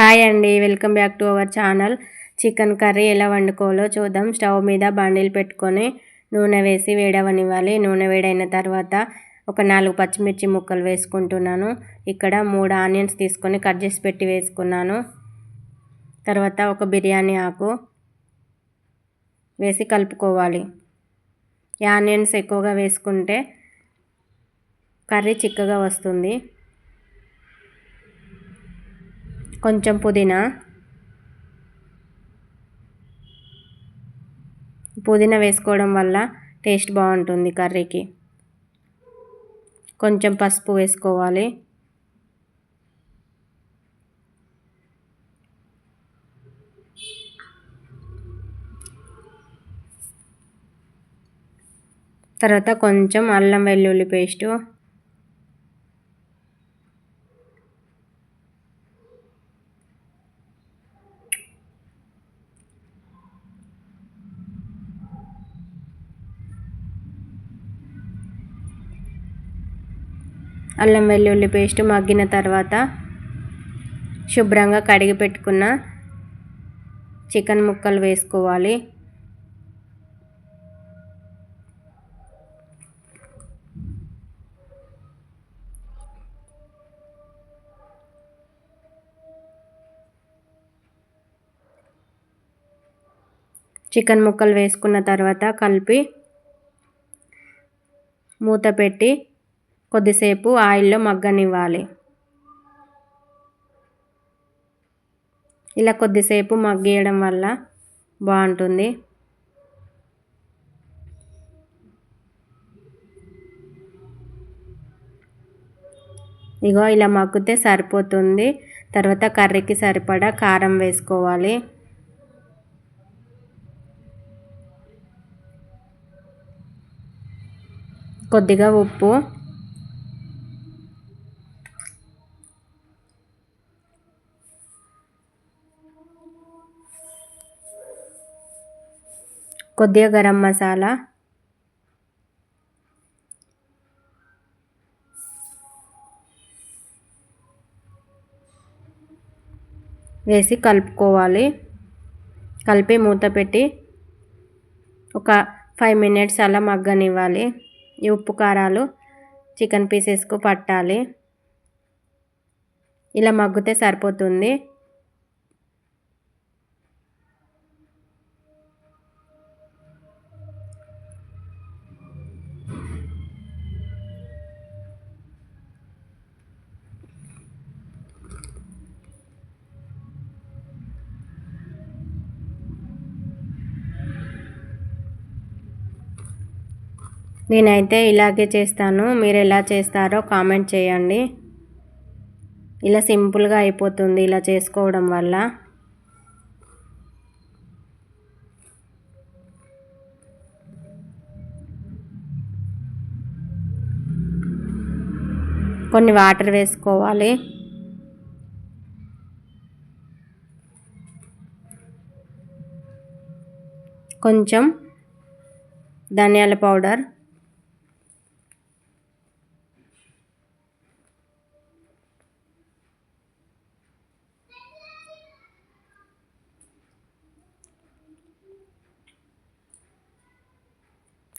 Hi అండి welcome back to our channel. Chicken curry ఎలా వండుకోవాలో చూద్దాం. స్టవ్ మీద బండిలు పెట్టుకొని నూనె వేసి వేడవనివ్వాలి. నూనె వేడైన తర్వాత ఒక నాలుగు పచ్చిమిర్చి ముక్కలు వేసుకుంటున్నాను. ఇక్కడ మూడు ఆనియన్స్ తీసుకొని కట్ చేసి పెట్టి వేసుకున్నాను. తర్వాత ఒక బిర్యానీ ఆకు వేసి కలుపుకోవాలి. ఈ ఆనియన్స్ ఎక్కువగా వేసుకుంటే కర్రీ చిక్కగా వస్తుంది. కొంచెం పుదీనా. పుదీనా వేసుకోవడం వల్ల టేస్ట్ బాగుంటుంది కర్రీకి. కొంచెం పసుపు వేసుకోవాలి. తర్వాత కొంచెం అల్లం వెల్లుల్లి పేస్టు. అల్లం వెల్లుల్లి పేస్ట్ మగ్గిన తర్వాత శుభ్రంగా కడిగి పెట్టుకున్న చికెన్ ముక్కలు వేసుకోవాలి. చికెన్ ముక్కలు వేసుకున్న తర్వాత కలిపి మూత పెట్టి కొద్దిసేపు ఆయిల్లో మగ్గనివ్వాలి. ఇలా కొద్దిసేపు మగ్గేయడం వల్ల బాగుంటుంది. ఇగో ఇలా మగ్గితే సరిపోతుంది. తర్వాత కర్రీకి సరిపడా కారం వేసుకోవాలి. కొద్దిగా ఉప్పు కొద్దిగా గరం మసాలా. వేసి కలుపుకోవాలి. కలిపి మూత పెట్టి ఒక ఫైవ్ మినిట్స్ అలా మగ్గనివ్వాలి. ఈ ఉప్పు కారాలు చికెన్ పీసెస్కు పట్టాలి. ఇలా మగ్గితే సరిపోతుంది. నేనైతే ఇలాగే చేస్తాను. మీరు ఎలా చేస్తారో కామెంట్ చేయండి. ఇలా సింపుల్గా అయిపోతుంది ఇలా చేసుకోవడం వల్ల. కొన్ని వాటర్ వేసుకోవాలి. కొంచెం ధనియాల పౌడర్.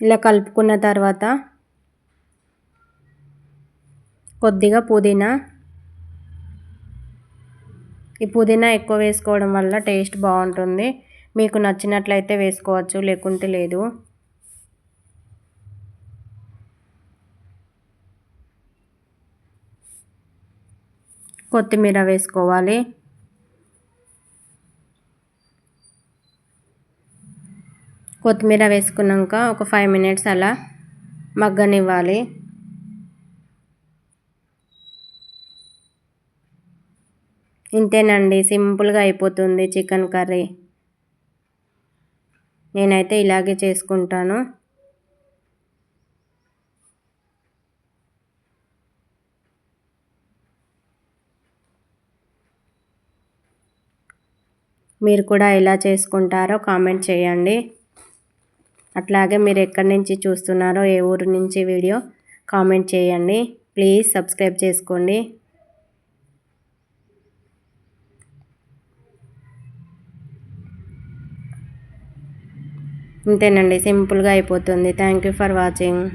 ఇలా కలుపుకున్న తర్వాత కొద్దిగా పుదీనా. ఈ పుదీనా ఎక్కువ వేసుకోవడం వల్ల టేస్ట్ బాగుంటుంది. మీకు నచ్చినట్లయితే వేసుకోవచ్చు లేకుంటే లేదు. కొత్తిమీర వేసుకోవాలి. కొత్తిమీర వేసుకున్నాక ఒక ఫైవ్ మినిట్స్ అలా మగ్గనివ్వాలి. ఇంతేనండి సింపుల్గా అయిపోతుంది చికెన్ కర్రీ. నేనైతే ఇలాగే చేసుకుంటాను. మీరు కూడా ఎలా చేసుకుంటారో కామెంట్ చేయండి. అట్లాగే మీరు ఎక్కడి నుంచి చూస్తున్నారో ఏ ఊరు నుంచి వీడియో కామెంట్ చేయండి. ప్లీజ్ సబ్స్క్రైబ్ చేసుకోండి. ఇంతేనండి సింపుల్గా అయిపోతుంది. Thank you for watching.